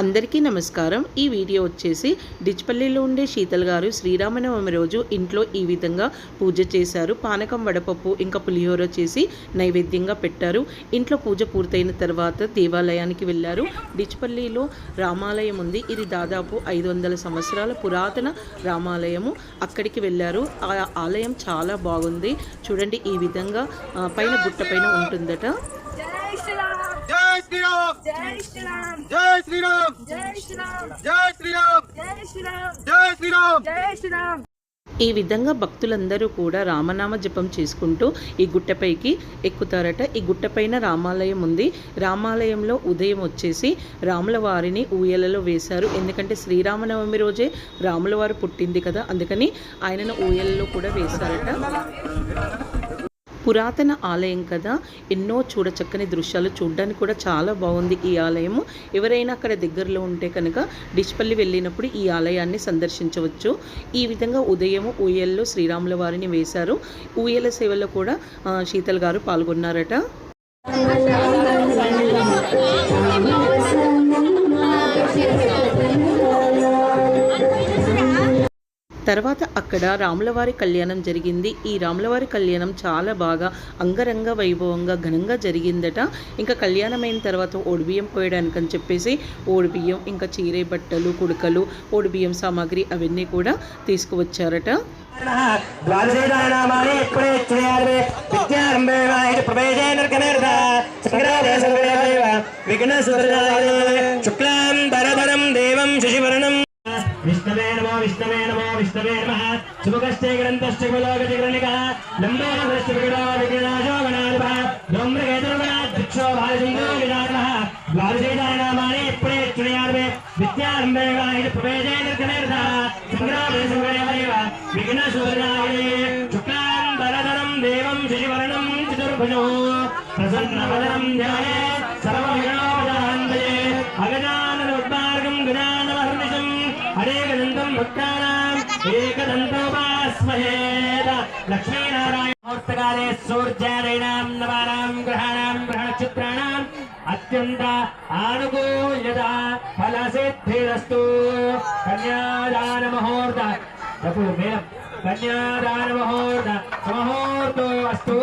అందరికీ నమస్కారం. ఈ వీడియో వచ్చేసి డిచ్పల్లిలో ఉండే శీతల్ గారు శ్రీరామనవమి రోజు ఇంట్లో ఈ విధంగా పూజ చేశారు. పానకం వడపప్పు ఇంకా పులిహోర చేసి నైవేద్యంగా పెట్టారు. ఇంట్లో పూజ పూర్తయిన తర్వాత దేవాలయానికి వెళ్ళారు. డిచ్పల్లిలో రామాలయం ఉంది. ఇది దాదాపు ఐదు వందల సంవత్సరాల పురాతన రామాలయము. అక్కడికి వెళ్ళారు. ఆ ఆలయం చాలా బాగుంది. చూడండి ఈ విధంగా పైన గుట్ట పైన ఉంటుందట. శ్రీరామ్ జై శ్రీరామ్ జై శ్రీరామ్ జై శ్రీరామ్ జై శ్రీరామ్ జై శ్రీరామ్ జై శ్రీరామ్ జై శ్రీరామ్ ఈ విధంగా భక్తులందరూ కూడా రామనామ జపం చేసుకుంటూ ఈ గుట్టపైకి ఎక్కుతారట. ఈ గుట్టపైన రామాలయం ఉంది. రామాలయంలో ఉదయం వచ్చేసి రాముల వారిని ఊయలలో వేశారు. ఎందుకంటే శ్రీరామనవమి రోజే రాముల వారు పుట్టింది కదా అందుకని ఆయనను ఊయలలో కూడా వేశారట. పురాతన ఆలయం కదా. ఎన్నో చూడచక్కని దృశ్యాలు చూడడానికి కూడా చాలా బాగుంది ఈ ఆలయము. ఎవరైనా అక్కడ దగ్గరలో ఉంటే కనుక డిష్పల్లి వెళ్ళినప్పుడు ఈ ఆలయాన్ని సందర్శించవచ్చు. ఈ విధంగా ఉదయం ఊయల్లో శ్రీరాముల వారిని వేశారు. ఊయల సేవలో కూడా శీతల్ గారు పాల్గొన్నారట. తర్వాత అక్కడ రాములవారి కళ్యాణం జరిగింది ఈ రాములవారి కళ్యాణం చాలా బాగా అంగరంగ వైభవంగా ఘనంగా జరిగిందట ఇంకా కళ్యాణం అయిన తర్వాత ఓడిబియ్యం పోయడానికి అని చెప్పేసి ఓడిబియ్యం ఇంకా చీరే బట్టలు కుడుకలు ఓడిబియ్యం సామాగ్రి అవన్నీ కూడా తీసుకువచ్చారట ద్వాదశేనామాని विष्णवे नमः विष्णवे नमः विष्णवे नमः। सुभगस्ते ग्रन्थश्च कुलोगति ग्रनिकः लम्बोदस्य विगुणाविगुणाजो गणादिपः ब्रह्मगेतर्वणाध्यक्षो भालचन्द्रो विदानः द्वादशेदानामाने प्रेक्षणयार्वे विद्यारम्भे प्रवेशेन एकदन्तावास्महे लक्ष्मीनारायणमूर्तकाले सूर्यादीनां नवानां ग्रहाणां ग्रहनक्षत्राणाम् अत्यन्त आनुकूल्यता फलसिद्धिरस्तु कन्यादानमहोर्त कन्यादानमहोर्त समहोर्तो अस्तु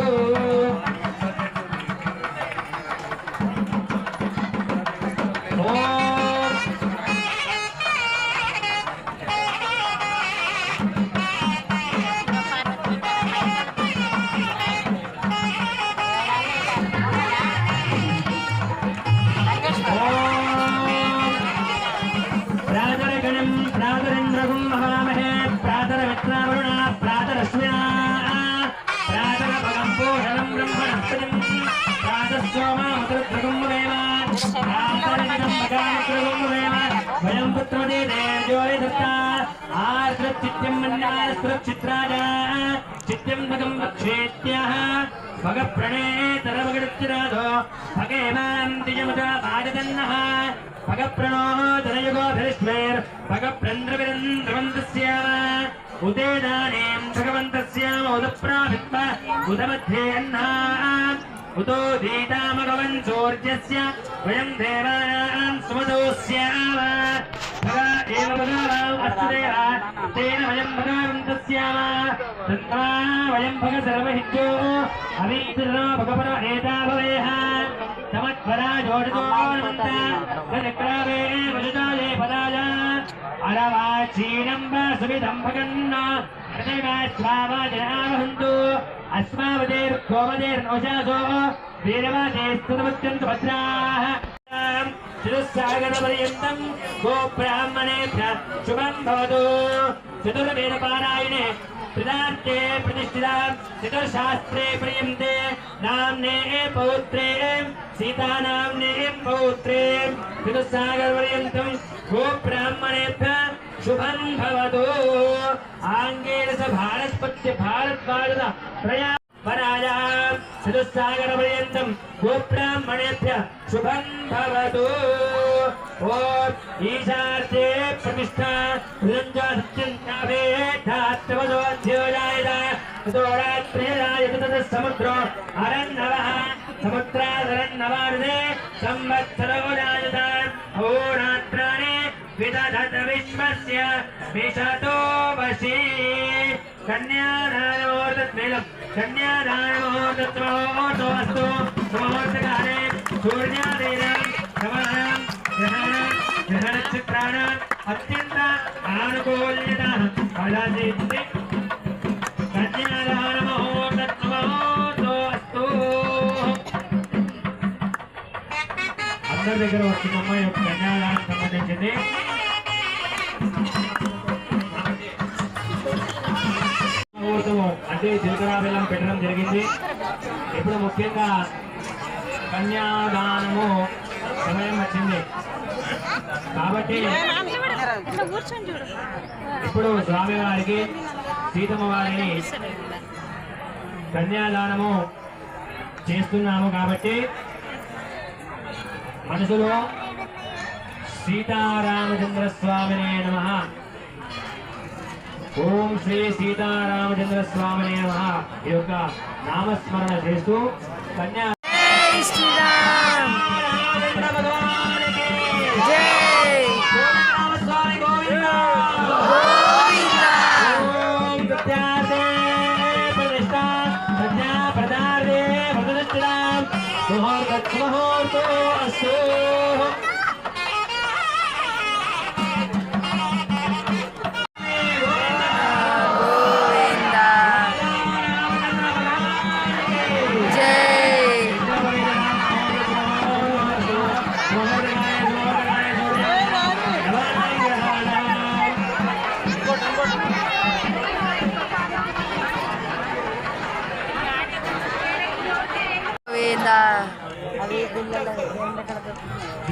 चित्यं मन्यासुरचित्राय चित्यं मगं वक्षेत्यः भगप्रणेतरवगडचिराधो भगेमान्तियमुदा भारतन्नः भगप्रणो धनयुगोभिरिष्मेर् भगप्रन्द्रविरन्द्रवन्तस्याम उदेदानेम् भगवन्तस्यामोदप्राभित्व उदमध्येऽन्ना उतो धीतामगवन् चोर्जस्य वयम् देवानाम् सुमतो स्याम भगा एव भगावाम् अस्तु देवा तेन वयम् भगावन्तस्याम तन्त्वा वयम् भग सर्वहित्यो अमीतिर्नो भगवनो एता भवेह समत्परा जोडितोन्वन्त सचक्रावे वजुताये पदाया अरवाचीनम्ब सुविधम् भगन्ना हृदयगा स्वावा जनावहन्तु अस्मावदेर् गोमदेर्नोजादोः वीरवादे स्तुतवत्यन्तु भद्राः शिरस्सागरपर्यन्तम् गोब्राह्मणेभ्य शुभम् भवतु चतुर्वेदपारायणे प्रदार्थे प्रतिष्ठिता चतुर्शास्त्रे प्रियन्ते नाम्ने पौत्रे सीतानाम्ने पौत्रे चतुस्सागरपर्यन्तम् गोब्राह्मणेभ्य शुभम भवतु आंगेन स भारतपत्य भारतवादन प्रया वराजा सदुस्सागर पर्यन्तम् गोब्राह्मणेभ्य शुभम भवतु ॐ ईशार्थे प्रतिष्ठा हृदञ्जा सत्यन्ताभे धात्रवसोऽध्योजायत ततो रात्रिरायत ततः समुद्रो नवा समुद्रादरन्नवारदे संवत्सरो जायता विश्वस्य विशतो वशी कन्यादानमुहूर्तत्वेलं कन्यादानमुहूर्तत्वमुहूर्तो अस्तु मुहूर्तकाले सूर्यादीनां समानां ग्रहाणां ग्रहनक्षत्राणाम् अत्यन्त आनुकूल्यता फलसिद्धि कन्यादानमुहूर्तत्वमुहूर्तो अस्तु అందరి దగ్గర వస్తుందమ్మా ఈ యొక్క కన్యాదానం సంబంధించింది ముహూర్తము జీలకర్ర బెల్లం పెట్టడం జరిగింది. ఇప్పుడు ముఖ్యంగా కన్యాదానము సమయం వచ్చింది. కాబట్టి ఇప్పుడు స్వామి వారికి సీతమ్మ వారిని కన్యాదానము చేస్తున్నాము కాబట్టి మనసులో సీతారామచంద్ర స్వామినే నమ. ఓం శ్రీ సీతారామచంద్ర స్వామి నమ. ఈ యొక్క నామస్మరణ చేస్తూ కన్యా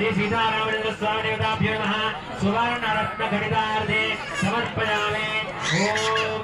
శ్రీ సీతారామచంద్ర స్వామి దేవతాభ్యో నమ. సువర్ణ రత్న గణితార్థే సమర్పయామి. ఓం.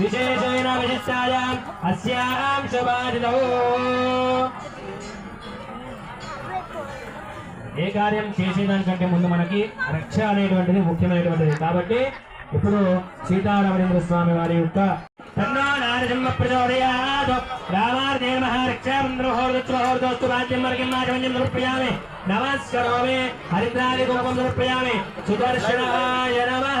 విశేషేణ విశిష్టాయాం అస్యాం శుభాదితౌ ఏ కార్యం చేసేదానికంటే ముందు మనకి రక్ష అనేటువంటిది ముఖ్యమైనటువంటిది. కాబట్టి ఇప్పుడు సీతారామచంద్ర స్వామి వారి యొక్క తన్నో నారసింహ ప్రచోదయాత్ రామార్దే మహారక్షాబంధ్రహోర్దోస్తు వాద్యం వర్గం సమర్పయామి. నమస్కరోమి హరిద్రాది గోపం సమర్పయామి. సుదర్శనాయ నమః.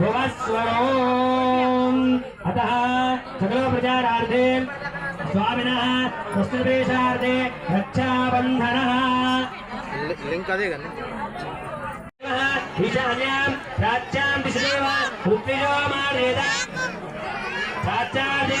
భువస్వరో అతః సకల ప్రచారార్థే స్వామినः వస్తుదేశార్థే రక్షాబంధనः లింక్ అదే కానీ ఈశాన్యాం ప్రాచ్యాం దిశదేవ ఋత్విజో మారేద ప్రాచ్యాదే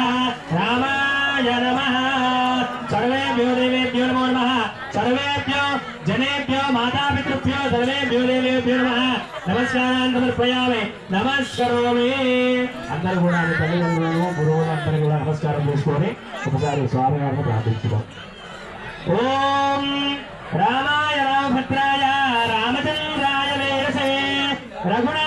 పాదాలను సమర్పయామి. నమస్కరోమి. అందరూ కూడా తల్లిదండ్రులను గురువులందరూ కూడా నమస్కారం చేసుకొని ఒకసారి స్వామి వారిని ప్రార్థించుకోం ఓం రామాయ రామభద్రాయ రామచంద్రాయ వేరసే రఘుణ